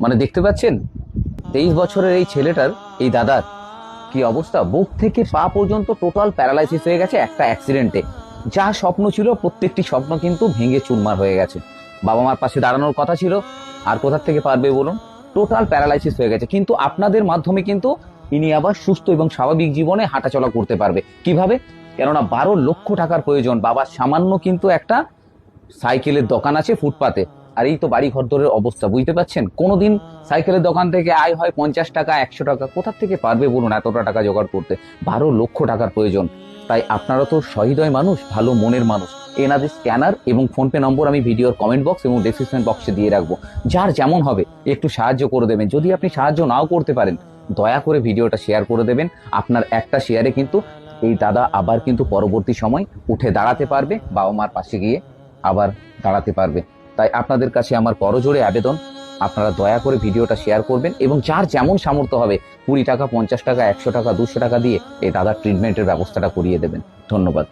মানে দেখতে পাচ্ছেন? তেইশ বছরের এই ছেলেটার, এই দাদার কি অবস্থা? বুক থেকে পা পর্যন্ত টোটাল প্যারালাইসিস হয়ে গেছে একটা অ্যাক্সিডেন্টে যা স্বপ্ন ছিল, প্রত্যেকটি স্বপ্ন কিন্তু ভেঙে চুরমার হয়ে গেছে। বাবা মার পাশে দাঁড়ানোর কথা ছিল, আর কোথার থেকে পারবে বলুন? টোটাল প্যারালাইসিস হয়ে গেছে। কিন্তু আপনাদের মাধ্যমে কিন্তু ইনি আবার সুস্থ এবং স্বাভাবিক জীবনে হাঁটাচলা করতে পারবে। কীভাবে? কেননা বারো লক্ষ টাকার প্রয়োজন। বাবার সামান্য কিন্তু একটা সাইকেলের দোকান আছে ফুটপাতে। আর এই তো বাড়ি ঘরদরের অবস্থা বুঝতে পারছেন? কোনোদিন সাইকেলের দোকান থেকে আয় হয় পঞ্চাশ টাকা একশো টাকা কোথার থেকে পারবে বলুন এতটা টাকা জোগাড় করতে? বারো লক্ষ টাকার প্রয়োজন। তাই আপনারা তো সহৃদয় মানুষ ভালো মনের মানুষ। এনাদের স্ক্যানার এবং ফোনপে নম্বর আমি ভিডিওর কমেন্ট বক্স এবং ডেসক্রিপশন বক্সে দিয়ে রাখব। যার যেমন হবে একটু সাহায্য করে দেবেন। যদি আপনি সাহায্য নাও করতে পারেন দয়া করে ভিডিওটা শেয়ার করে দেবেন। আপনার একটা শেয়ারে কিন্তু এই দাদা আবার কিন্তু পরবর্তী সময় উঠে দাঁড়াতে পারবে বাবা মার পাশে গিয়ে আবার দাঁড়াতে পারবে। তাই আপনাদের কাছে আমার করজোড়ে আবেদন। আপনারা দয়া করে ভিডিওটা শেয়ার করবেন এবং যার যেমন সামর্থ্য হবে কুড়ি টাকা, পঞ্চাশ টাকা, একশো টাকা, দুশো টাকা দিয়ে এই দাদার ট্রিটমেন্টের ব্যবস্থাটা করিয়ে দেবেন। ধন্যবাদ।